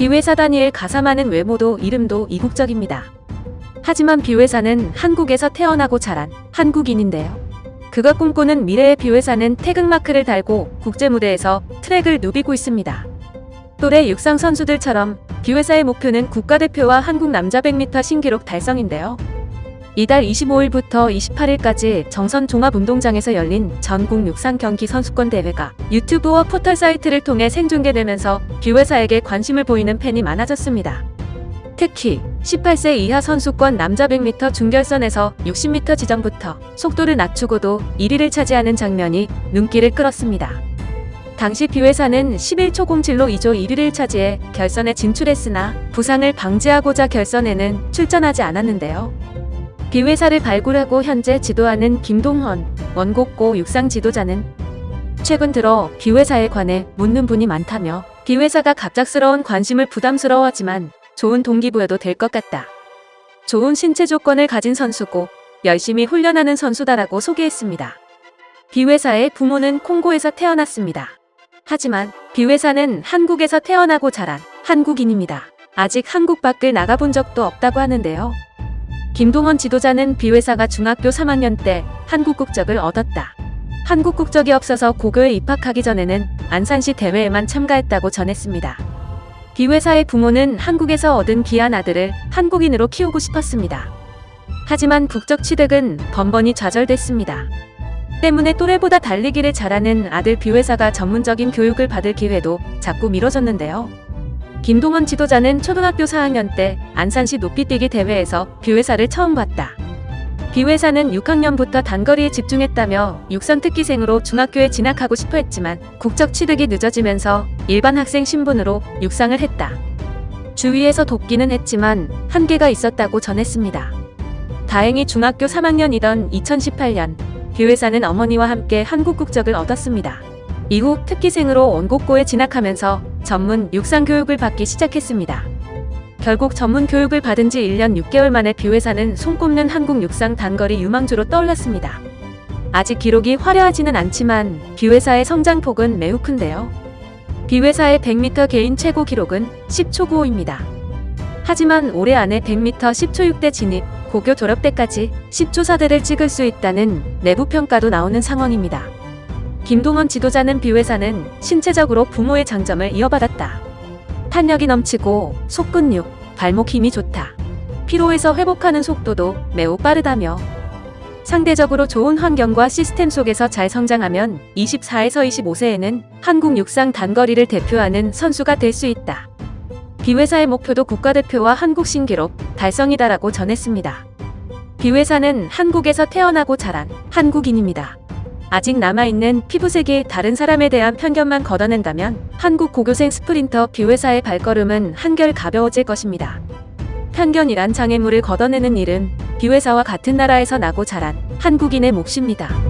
비회사 다니엘 가사많은 외모도 이름도 이국적입니다. 하지만 비회사는 한국에서 태어나고 자란 한국인인데요. 그가 꿈꾸는 미래의 비회사는 태극마크를 달고 국제 무대에서 트랙을 누비고 있습니다. 또래 육상 선수들처럼 비회사의 목표는 국가대표와 한국 남자 100m 신기록 달성인데요. 이달 25일부터 28일까지 정선 종합운동장에서 열린 전국 육상 경기 선수권 대회가 유튜브와 포털 사이트를 통해 생중계되면서 비회사에게 관심을 보이는 팬이 많아졌습니다. 특히 18세 이하 선수권 남자 100m 중결선에서 60m 지점부터 속도를 낮추고도 1위를 차지하는 장면이 눈길을 끌었습니다. 당시 비회사는 11초 07로 2조 1위를 차지해 결선에 진출했으나 부상을 방지하고자 결선에는 출전하지 않았는데요. 비회사를 발굴하고 현재 지도하는 김동헌 원곡고 육상 지도자는 최근 들어 비회사에 관해 묻는 분이 많다며 비회사가 갑작스러운 관심을 부담스러워하지만 좋은 동기부여도 될 것 같다. 좋은 신체 조건을 가진 선수고 열심히 훈련하는 선수다라고 소개했습니다. 비회사의 부모는 콩고에서 태어났습니다. 하지만 비회사는 한국에서 태어나고 자란 한국인입니다. 아직 한국 밖을 나가본 적도 없다고 하는데요. 김동원 지도자는 비회사가 중학교 3학년 때 한국 국적을 얻었다. 한국 국적이 없어서 고교에 입학하기 전에는 안산시 대회에만 참가했다고 전했습니다. 비회사의 부모는 한국에서 얻은 귀한 아들을 한국인으로 키우고 싶었습니다. 하지만 국적 취득은 번번이 좌절됐습니다. 때문에 또래보다 달리기를 잘하는 아들 비회사가 전문적인 교육을 받을 기회도 자꾸 미뤄졌는데요. 김동원 지도자는 초등학교 4학년 때 안산시 높이뛰기 대회에서 비회사를 처음 봤다. 비회사는 6학년부터 단거리에 집중했다며 육상 특기생으로 중학교에 진학하고 싶어 했지만 국적 취득이 늦어지면서 일반 학생 신분으로 육상을 했다. 주위에서 돕기는 했지만 한계가 있었다고 전했습니다. 다행히 중학교 3학년이던 2018년 비회사는 어머니와 함께 한국 국적을 얻었습니다. 이후 특기생으로 원곡고에 진학하면서 전문 육상 교육을 받기 시작했습니다. 결국 전문 교육을 받은 지 1년 6개월 만에 비회사는 손꼽는 한국 육상 단거리 유망주로 떠올랐습니다. 아직 기록이 화려하지는 않지만 비회사의 성장폭은 매우 큰데요. 비회사의 100m 개인 최고 기록은 10초 95입니다. 하지만 올해 안에 100m 10초 6대 진입, 고교 졸업 때까지 10초 4대를 찍을 수 있다는 내부 평가도 나오는 상황입니다. 김동원 지도자는 비회사는 신체적으로 부모의 장점을 이어받았다. 탄력이 넘치고 속근육, 발목 힘이 좋다. 피로에서 회복하는 속도도 매우 빠르다며 상대적으로 좋은 환경과 시스템 속에서 잘 성장하면 24에서 25세에는 한국 육상 단거리를 대표하는 선수가 될 수 있다. 비회사의 목표도 국가대표와 한국 신기록 달성이다라고 전했습니다. 비회사는 한국에서 태어나고 자란 한국인입니다. 아직 남아있는 피부색이 다른 사람에 대한 편견만 걷어낸다면 한국 고교생 스프린터 비회사의 발걸음은 한결 가벼워질 것입니다. 편견이란 장애물을 걷어내는 일은 비회사와 같은 나라에서 나고 자란 한국인의 몫입니다.